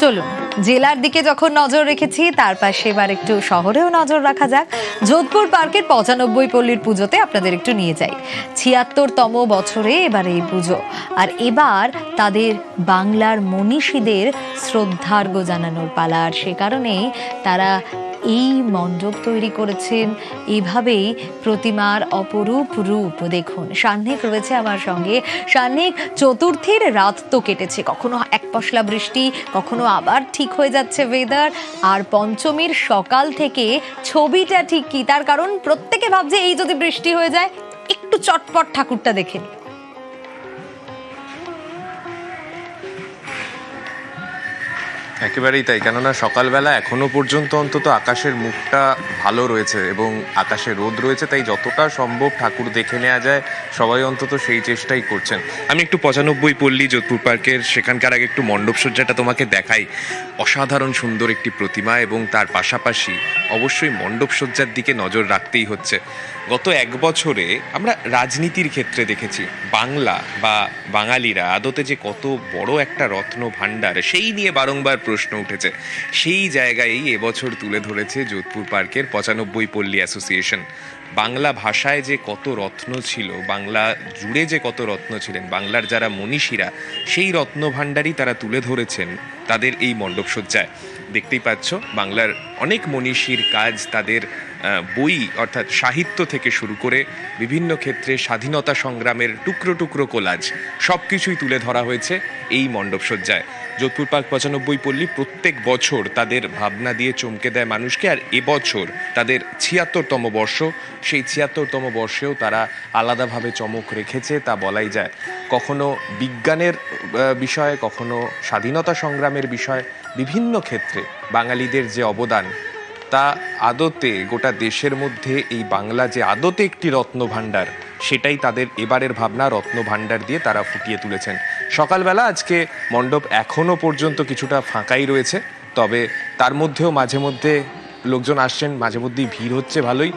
চলুন, জেলার দিকে যখন নজর রেখেছি, তার পাশে এবার একটু শহরেও নজর রাখা যাক। যোধপুর পার্কের পঁচানব্বই পল্লীর পুজোতে আপনাদের একটু নিয়ে যাই। ছিয়াত্তরতম বছরে এবার এই পুজো। আর এবার তাদের বাংলার মনীষীদের শ্রদ্ধার্ঘ জানানোর পালা। আর সে কারণেই তারা এই মণ্ডপ তৈরি করেছেন। এভাবেই প্রতিমার অপরূপ রূপ দেখুন। সান্নিক রয়েছে আমার সঙ্গে। সান্নিক, চতুর্থীর রাত তো কেটেছে। কখনো এক পশলা বৃষ্টি, কখনো আবার ঠিক হয়ে যাচ্ছে ওয়েদার আর পঞ্চমীর সকাল থেকে ছবিটা ঠিক কি? তার কারণ প্রত্যেকে ভাবছে এই যদি বৃষ্টি হয়ে যায়, একটু চটপট ঠাকুরটা দেখে নিই। একেবারেই তাই। কেননা সকালবেলা এখনও পর্যন্ত অন্তত আকাশের মুখটা ভালো রয়েছে এবং আকাশে রোদ রয়েছে, তাই যতটা সম্ভব ঠাকুর দেখে নেওয়া যায়, সবাই অন্তত সেই চেষ্টাই করছেন। আমি একটু পঁচানব্বই পল্লী যোধপুর পার্কের সেখানকার আগে একটু মণ্ডপ সজ্জাটা তোমাকে দেখাই। অসাধারণ সুন্দর একটি প্রতিমা এবং তার পাশাপাশি অবশ্যই মণ্ডপ সজ্জার দিকে নজর রাখতেই হচ্ছে। গত এক বছরে আমরা রাজনীতির ক্ষেত্রে দেখেছি, বাংলা বা বাঙালিরা আদতে যে কত বড় একটা রত্ন ভাণ্ডার, সেই নিয়ে বারংবার প্রশ্ন উঠেছে। সেই জায়গায়ই এবছর তুলে ধরেছে যোধপুর পার্কের পঁচানব্বই পল্লী অ্যাসোসিয়েশন। বাংলা ভাষায় যে কত রত্ন ছিল, বাংলা জুড়ে যে কত রত্ন ছিলেন, বাংলার যারা মনীষীরা, সেই রত্ন ভাণ্ডারই তারা তুলে ধরেছেন তাদের এই মণ্ডপসজ্জায়। দেখতেই পাচ্ছ, বাংলার অনেক মনীষীর কাজ তাদের বই অর্থাৎ সাহিত্য থেকে শুরু করে বিভিন্ন ক্ষেত্রে স্বাধীনতা সংগ্রামের টুকরো টুকরো কোলাজ সব কিছুই তুলে ধরা হয়েছে এই মণ্ডপসজ্জায় যোধপুর পার্ক পঁচানব্বই পল্লী প্রত্যেক বছর তাদের ভাবনা দিয়ে চমকে দেয় মানুষকে, আর এবছর তাদের ছিয়াত্তরতম বর্ষ। সেই ছিয়াত্তরতম বর্ষেও তারা আলাদাভাবে চমক রেখেছে, তা বলাই যায়। কখনো বিজ্ঞানের বিষয়ে, কখনো স্বাধীনতা সংগ্রামের বিষয় বিভিন্ন ক্ষেত্রে বাঙালিদের যে অবদান তা আদতে গোটা দেশের মধ্যে এই বাংলা যে আদতে একটি রত্নভাণ্ডার, সেটাই তাদের এবারের ভাবনা রত্নভাণ্ডার দিয়ে তারা ফুটিয়ে তুলেছেন। সকালবেলা আজকে মণ্ডপ এখনও পর্যন্ত কিছুটা ফাঁকাই রয়েছে, তবে তার মধ্যেও মাঝে মধ্যে লোকজন আসছেন, মাঝে মধ্যেই ভিড় হচ্ছে ভালোই।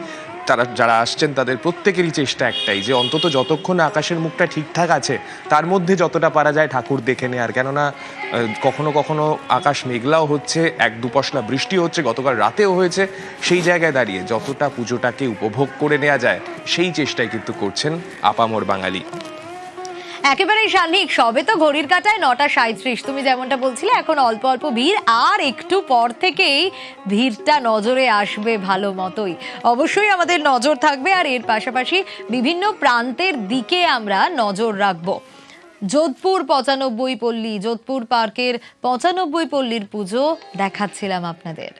তারা যারা আসছেন, তাদের প্রত্যেকেরই চেষ্টা একটাই যে অন্তত যতক্ষণ আকাশের মুখটা ঠিকঠাক আছে, তার মধ্যে যতটা পারা যায় ঠাকুর দেখে নেয়ার কেননা কখনো কখনো আকাশ মেঘলাও হচ্ছে, এক দুপশলা বৃষ্টি হচ্ছে, গতকাল রাতেও হয়েছে। সেই জায়গায় দাঁড়িয়ে যতটা পুজোটাকে উপভোগ করে নেওয়া যায়, সেই চেষ্টাই কিন্তু করছেন আপামর বাঙালি। একেবারেই সান্নিক সবে তো ঘড়ির কাটায় নটা সাঁত্রিশ তুমি যেমনটা বলছিলে, এখন অল্প অল্প ভিড়, আর একটু পর থেকেই ভিড়টা নজরে আসবে ভালো মতোই। অবশ্যই আমাদের নজর থাকবে, আর এর পাশাপাশি বিভিন্ন প্রান্তের দিকে আমরা নজর রাখব। যোধপুর পঁচানব্বই পল্লী, যোধপুর পার্কের পঁচানব্বই পল্লীর পুজো দেখাচ্ছিলাম আপনাদের।